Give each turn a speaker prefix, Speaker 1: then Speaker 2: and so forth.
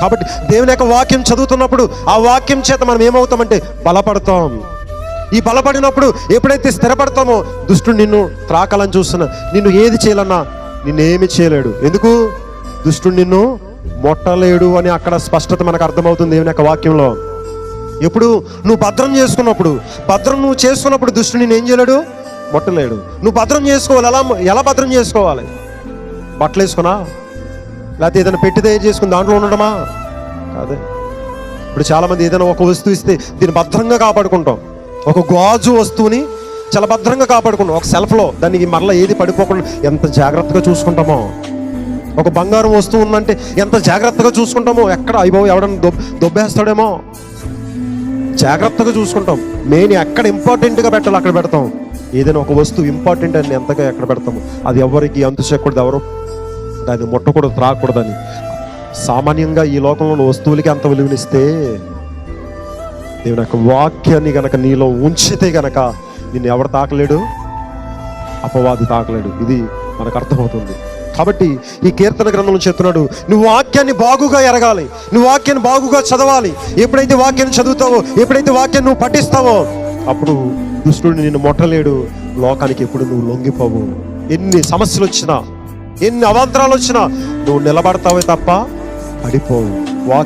Speaker 1: కాబట్టి దేవుని యొక్క వాక్యం చదువుతున్నప్పుడు ఆ వాక్యం చేత మనం ఏమవుతామంటే బలపడతాం. ఈ బలపడినప్పుడు ఎప్పుడైతే స్థిరపడతామో దుష్టుడు నిన్ను త్రాకాలని చూస్తున్నా నిన్ను ఏది చేయాలన్నా నిన్నేమి చేయలేడు. ఎందుకు? దుష్టుడు నిన్ను మొట్టలేడు అని అక్కడ స్పష్టత మనకు అర్థమవుతుంది దేవుని యొక్క వాక్యంలో. ఎప్పుడు? నువ్వు భద్రం చేసుకున్నప్పుడు. భద్రం నువ్వు చేసుకున్నప్పుడు దుష్టుడు నేను ఏం చేయలేడు? మొట్టలేడు. నువ్వు భద్రం చేసుకోవాలి. ఎలా ఎలా భద్రం చేసుకోవాలి? బట్టలు వేసుకున్నా లేకపోతే ఏదైనా పెట్టి తయారు చేసుకుని దాంట్లో ఉండడమా? కాదే. ఇప్పుడు చాలామంది ఏదైనా ఒక వస్తువు ఇస్తే దీన్ని భద్రంగా కాపాడుకుంటాం. ఒక గాజు వస్తువుని చాలా భద్రంగా కాపాడుకుంటాం. ఒక సెల్ఫ్లో దానికి మరలా ఏది పడిపోకుండా ఎంత జాగ్రత్తగా చూసుకుంటామో. ఒక బంగారం వస్తువు ఉందంటే ఎంత జాగ్రత్తగా చూసుకుంటామో. ఎక్కడ అయిపోయి ఎవడన్నా దొబ్ దొబ్బేస్తాడేమో. జాగ్రత్తగా చూసుకుంటాం. మెయిన్ ఎక్కడ ఇంపార్టెంట్గా పెట్టాలి అక్కడ పెడతాం. ఏదైనా ఒక వస్తువు ఇంపార్టెంట్ అని ఎంతగా ఎక్కడ పెడతాము. అది ఎవరికి అంతు చేయకూడదు ఎవరు దాన్ని ముట్టకూడదు త్రాకూడదని సామాన్యంగా ఈ లోకంలో వస్తువులకి అంత విలువనిస్తే దేవుని యొక్క వాక్యాన్ని గనక నీలో ఉంచితే గనక నిన్ను ఎవరు తాకలేడు? అపవాది తాకలేడు. ఇది మనకు అర్థమవుతుంది. కాబట్టి ఈ కీర్తన గ్రంథంలో చెప్తున్నాడు నువ్వు వాక్యాన్ని బాగుగా ఎరగాలి. నువ్వు వాక్యాన్ని బాగుగా చదవాలి. ఎప్పుడైతే వాక్యాన్ని చదువుతావో ఎప్పుడైతే వాక్యాన్ని నువ్వు పఠిస్తావో అప్పుడు దుష్టుడు నిన్ను మొట్టలేడు. లోకానికి ఎప్పుడు నువ్వు లొంగిపోవు. ఎన్ని సమస్యలు వచ్చినా ఎన్ని అవాంతరాలు వచ్చినా నువ్వు నిలబడతావే తప్ప పడిపోవు. వాక్